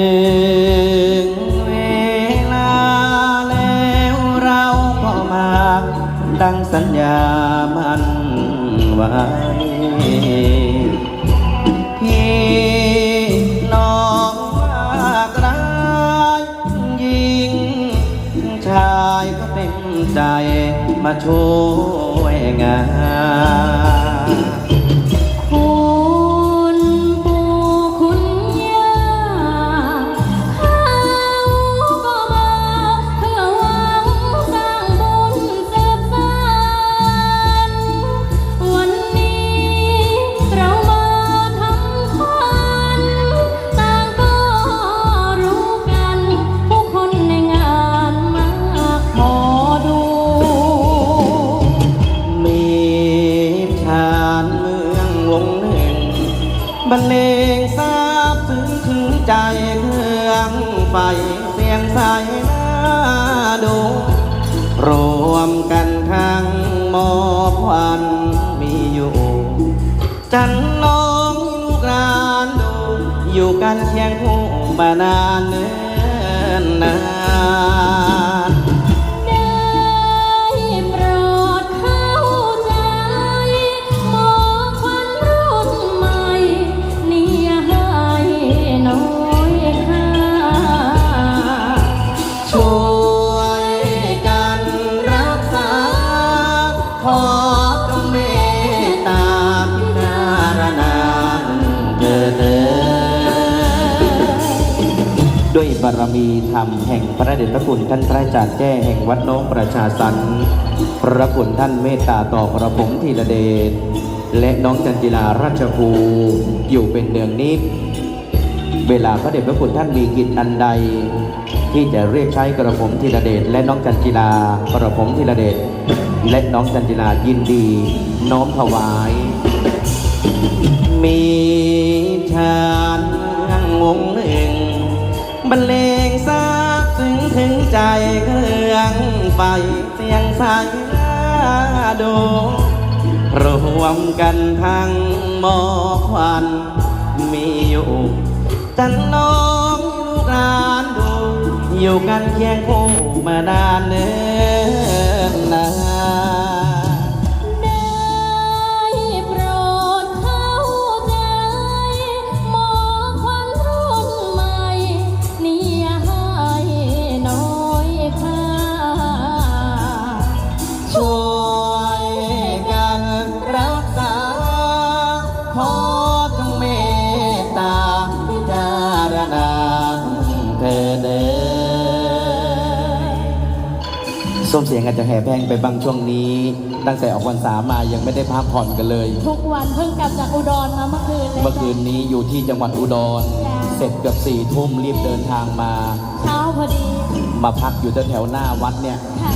ถึงเวลาแล้วเราก็มาดังสัญญามันไว้พี่น้องว่ากลายยิง ชายก็เต็มใจมาช่วยงาน ดู รวมกันทั้งหมอควันมีอยู่ จันน้องลูกรานดู อยู่กันเคียงคู่มานานเนิ่นนาน บารมีธรรมแห่งพระเดชพระคุณท่านพระอาจารย์แจ้แห่งวัดน้องประชาสรรค์พระคุณท่านเมตตาต่อกระผมทีละเดชและน้องจันจิลาราชภูอยู่เป็นเนืองนิดเวลาพระเดชพระคุณท่านมีกิจอันใด ที่จะเรียกใช้กระผมธีระเดชและน้องจันจิลากระผมธีระเดชและน้องจันจิลายินดี น้อมถวาย มีชานงง รรเลงซาบซึ้งถึงใจเครื่องไฟเสียงใสน่าดูรวมกันทั้งหมอควันมีอยู่จันน้องลูกหลานดู อยู่กันเคียงคู่มานานเนิ่นนาน อส้มเสียงอาจจะแห่แพงไปบางช่วงนี้ ตั้งแต่ออกวันสามายังไม่ได้พักผ่อนกันเลย ทุกวันเพิ่งกลับจากอุดรมาเมื่อคืนเลยเมื่อคืนนี้อยู่ที่จังหวัดอุดร เสร็จเกือบสี่ทุ่มรีบเดินทางมา เช้าพอดี มาพักอยู่แถวๆหน้าวัดเนี่ย ค่ะ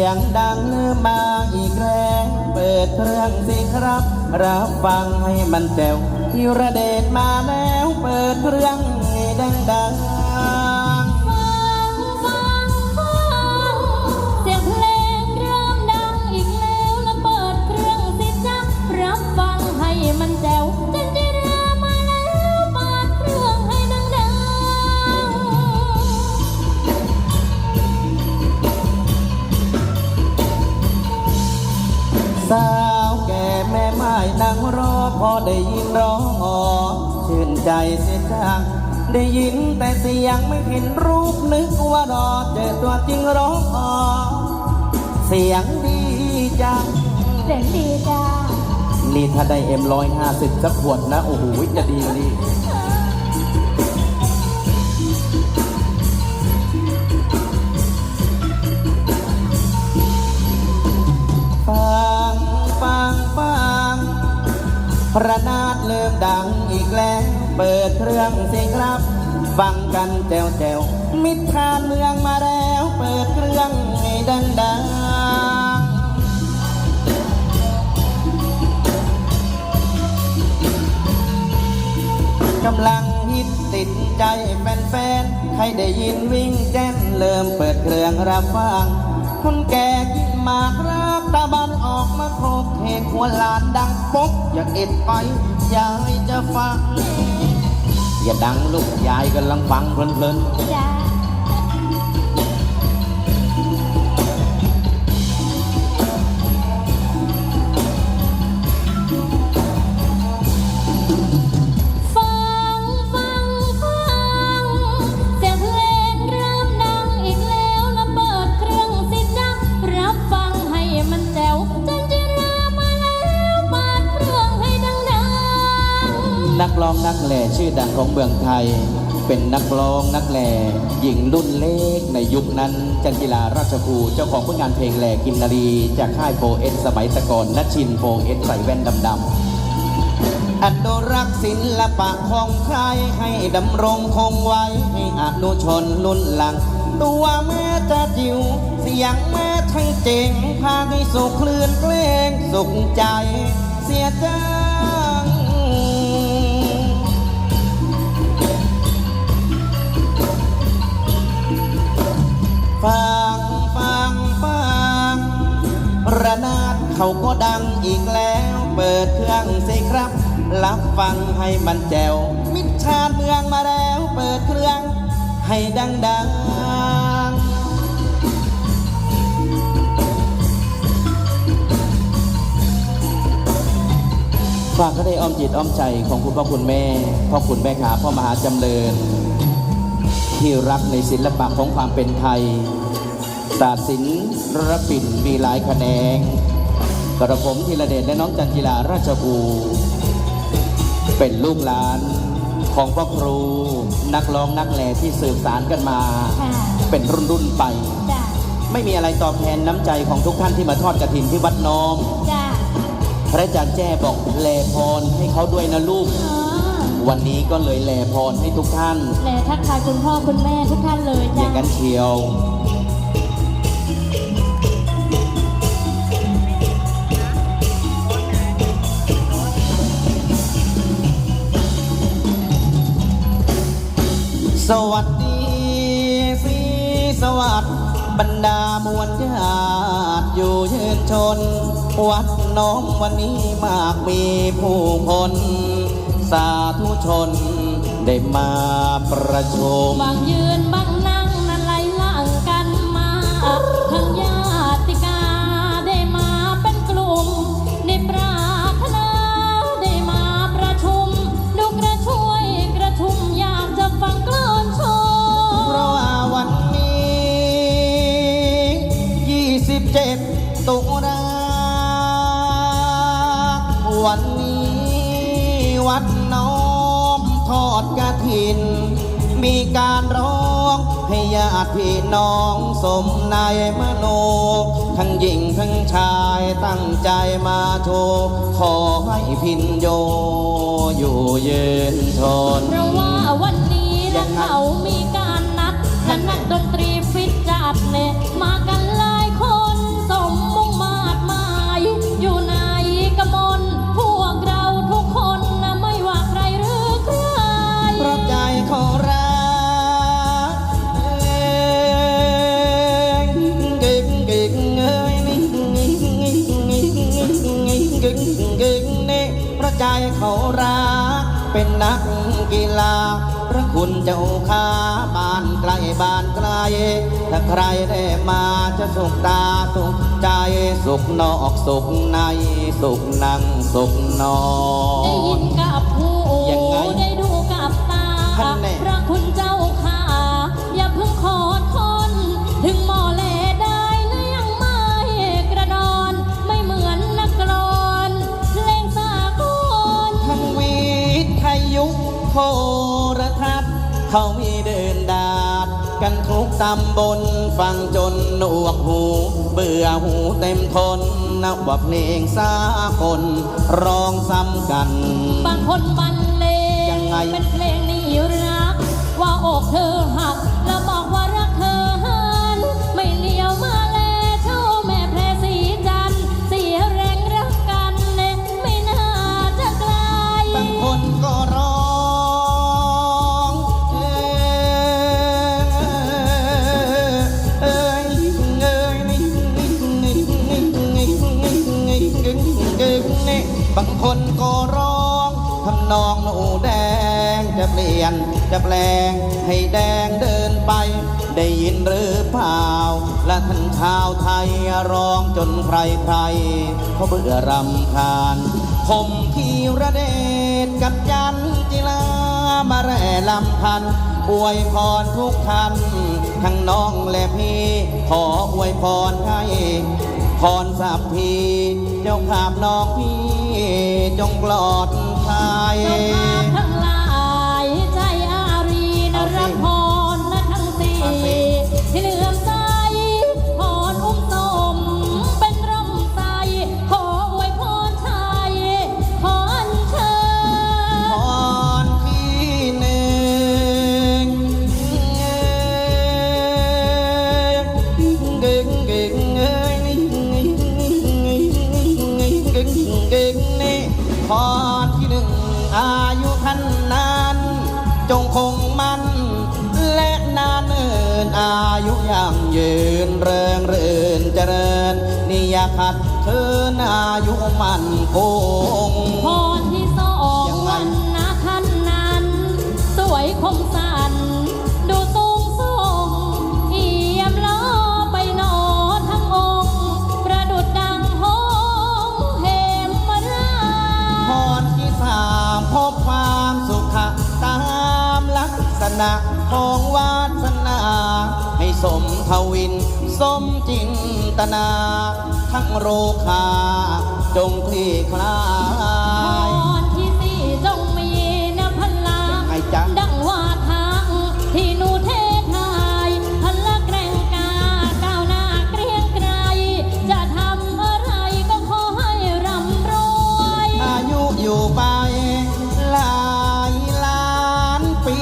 สียงดังมาอีกแล้วเปิดเครื่องสิครับ รับฟังให้มันแจ๋วที่ระเดชมาแล้ว เปิดเครื่องให้ดังดั สาวแก่แม่ไม้นั่งรอพอได้ยินร้องอ๋อชื่นใจเสียจังได้ยินแต่เสียงไม่เห็นรูปนึกว่ารอเจอตัวจริงร้องอ๋อเสียงดีจังเสียงดีจ้านี่ถ้าได้เอ็มร้อยห้าสิบสักขวดนะ โอ้โหจะดีกว่านี้ ระนาดเริ่มดังอีกแล้ว เปิดเครื่องสิครับ ฟังกันแจวแจวมิตรทานเมืองมาแล้ว เปิดเครื่องให้ดังดังกำลังฮิตติดใจแฟนๆ ใครได้ยินวิ่งแจ้นเริ่มเปิดเครื่องรับฟังคนแก่กินหมากรักตาบัน มาโครกเทกหัวหลานดังป๊กอยากเอ็ดไปยายจะฟัง อย่าดังลูกยายกำลังฟังเพลินๆ นักร้องนักแหล่ชื่อดังของเมืองไทย เป็นนักร้องนักแหล่หญิงรุ่นเล็กในยุคนั้น จันจิลาราชครูเจ้าของผลงานเพลงแหล่กินนารีจากค่ายโฟเอสสมัยตะก่อนนัชชินโฟเอสใส่แว่นดำๆอนุรักษ์ศิลปะของใครให้ดำรงคงไว้ ให้อนุชนรุ่นหลัง ตัวแม่จะจิ๋วเสียงแม่ทั้งเจ๋งพาให้สุขคลื่นเพลงสุขใจ เสียใจ ดังดังฝากก็ได้อ้อมจิตอ้อมใจของคุณพ่อคุณแม่พ่อคุณแม่ขาพ่อมหาจำเริญ ที่รักในศิลปะของความเป็นไทยศาสศิลระปิ่นมีหลายแขนง กระผมธีระเดชและน้องจันจิลาราชบูเป็นลูกหลาน ของพ่อครู นักร้องนักแหล่ที่สืบสารกันมาๆค่ะเป็นรุ่นรุ่นๆไป จ้าไม่มีอะไรตอบแทนน้ำใจของทุกท่านที่มาทอดกระถินที่วัดน้อมจ้าพระอาจารย์แจ้บอกแลพรให้เขาด้วยนะลูกอ๋อวันนี้ก็เลยแลพรให้ทุกท่านแหล่ทักทายคุณพ่อคุณแม่ทุกท่านเลยอจ้าย่างนั้นเชียว สวัสดีสีสวัสดิ์บรรดามวลญาติอยู่ยืนชน วัดน้องวันนี้มากมีผู้คนสาธุชนได้มาประชุมบางยืนบาง มีการร้องให้ญาติพี่น้องสมนายมโน ทั้งหญิงทั้งชายตั้งใจมาโชว์ขอให้พินโยอยู่เย็นทนเพราะว่าวันนี้นะเขามีการนัดและนักดนตรีฟ เป็นนักกีฬา พระคุณเจ้าข้าบ้านไกลบ้านไกลถ้าใครได้มาจะสุขตาสุขใจสุขนอกสุขในสุขนั่งสุขนอน รทัศน์เขามีเดินดาด กันทุกตำบลฟังจนหนวกหู เบื่อหูเต็มทนนับว่าเพลงสากลร้องซ้ำกัน บางคนบรรเลงยังงไง เป็นเพลงนี้รัก ว่าอกเธอหักแล้ว งให้แดงเดินไป ได้ยินหรือเปล่า และท่านชาวไทยร้องจนใครใครเขาเบื่อรำคาญ ผมคีระเดชกับจันจิลามาแร่ลำพันอวยพรทุกท่านทั้งน้องและพี่ ขออวยพรให้พรสัพพีเจ้าภาพน้องพี่จงปลอดภัย มันคงพรที่สองวันนะท่านนั้น สวยคมสันดูสูงส่งเอี่ยมล้อไปหนอทั้งองค์ ประดุดดังหงเหมราพรที่สามพบความสุขตามลักษณะของวาสนา ให้สมทวิน สมจินตนา ทั้งโรคา จงคลี่คลาพยรที่สี่จงมีนพลายังไงจ๊ะดังว่าทางที่หนูเททายพละแกร่งกาก้าวหน้าเกรียงไกรจะทำอะไรก็ขอให้ร่ำรวย อายุอยู่ไปหลายล้านปี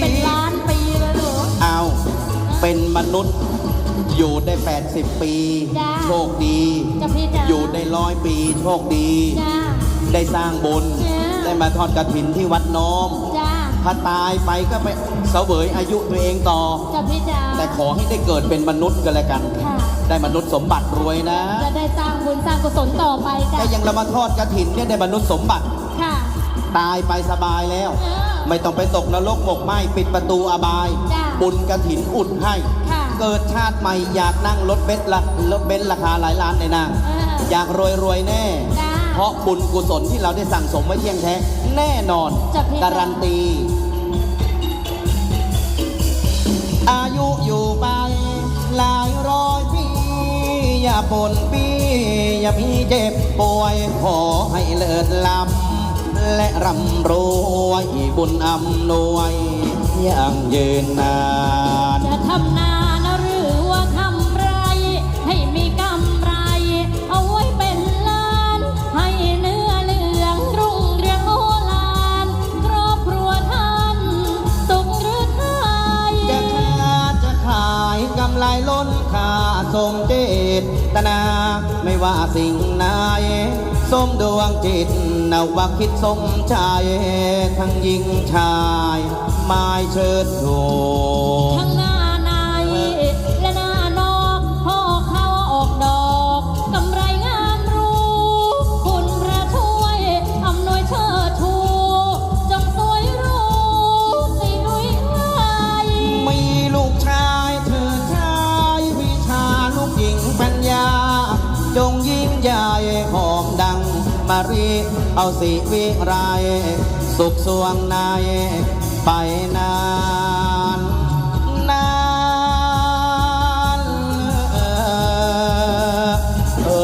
เป็นล้านปีเลยเหรอเอาเป็นมนุษย์อยู่ได้ 80 ปีจ้าโชคดี จะพี่จ๋าอยู่ได้ ร้อยปีโชคดี จ้า ได้สร้างบุญจ้า ได้มาทอดกระถินที่วัดน้อม จ้าถ้าตายไปก็ไปเสวยอายุตัวเองต่อจะพี่จ๋าแต่ขอให้ได้เกิดเป็นมนุษย์ก็แล้วกัน ค่ะ ได้มนุษย์สมบัติรวยนะ จะได้สร้างบุญสร้างกุศลต่อไปจ้ะก็ยังเรามาทอดกระถินเนี่ยได้มนุษย์สมบัติ ค่ะ ตายไปสบายแล้ว เออไม่ต้องไปตกนรกหมกไหมปิดประตูอบาย จ้ะบุญกระถินอุดให้ ค่ะเกิดชาติใหม่อยากนั่งรถเบนซ์ละรถเบนซ์ราคาหลายล้านในนางเออ อยากรวยรวยๆแน่ จ้ะเพราะบุญกุศลที่เราได้สั่งสมไว้เที่ยงแท้ แน่นอนจ้ะพี่การันตี อายุอยู่ไป หลายร้อยปี อย่าปนปีอย่ามีเจ็บป่วย ขอให้เลิศล้ำและร่ำรวยบุญอำนวย อย่างยืนนาน จะทำนา ตนา ไม่ว่าสิ่งไหนสมดวงจิตนว่าคิดสมชายทั้งหญิงชาย ไม้เชิดชูทั้ รีเอาสิวิไร สุขสวงในไปนานนานเออเออ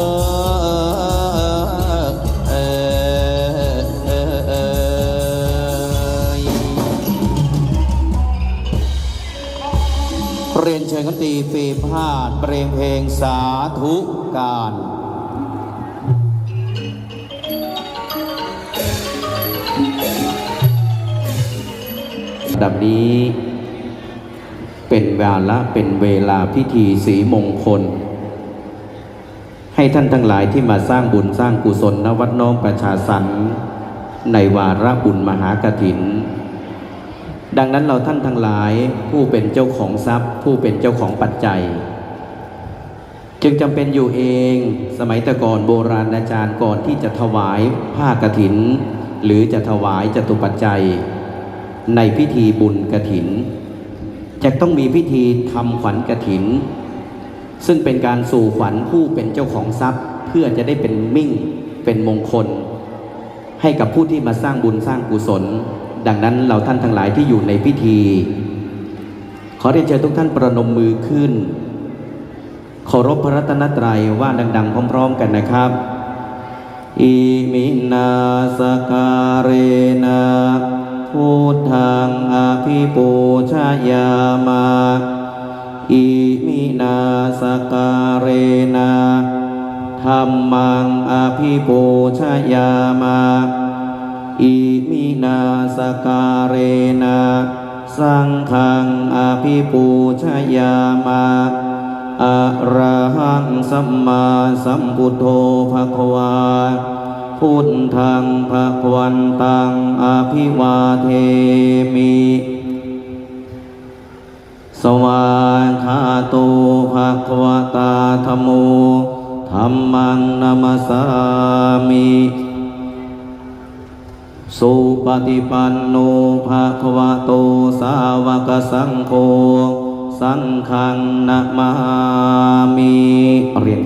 เออเออเรียนเชิญกันตีปีพาดเปลงเพลงสาธุการ ดับนี้ เป็นเวลาเป็นเวลาพิธีสีมงคล ให้ท่านทั้งหลายที่มาสร้างบุญสร้างกุศลณวัดน้องประชาสรรค์ในวาระบุญมหากถิน ดังนั้นเราท่านทั้งหลายผู้เป็นเจ้าของทรัพย์ ผู้เป็นเจ้าของปัจจัย จึงจำเป็นอยู่เองสมัยต่ก่อนโบราณอาจารย์ก่อนที่จะถวายผ้ากฐิน หรือจะถวายจตุปัจจัย ในพิธีบุญกฐิน จะต้องมีพิธีทำขวัญกฐิน ซึ่งเป็นการสู่ขวัญผู้เป็นเจ้าของทรัพย์ เพื่อจะได้เป็นมิ่งเป็นมงคล ให้กับผู้ที่มาสร้างบุญสร้างกุศล ดังนั้นเราท่านทั้งหลายที่อยู่ในพิธี ขอเรียนเชิญทุกท่านประนมมือขึ้นเคารพพระรัตนตรัยว่าดัง ๆ พร้อม ๆ กันนะครับอิมินาสการเรนะ พุทธังอภิปูชยามาอิมินาสการเรนะธรรมังอภิปูชยามาอิมินาสการเรนะสังฆังอภิปูชยามาอะระหังสัมมาสัมพุทโธภควา พุทธังภะคะวันตังอภิวาเทมิ สวากขาโตภะควตาธรมโมธัมมังนามัสสามิ สุปฏิปันโนภะควโตสาวกสังโฆ สังฆังนะมามิเรียน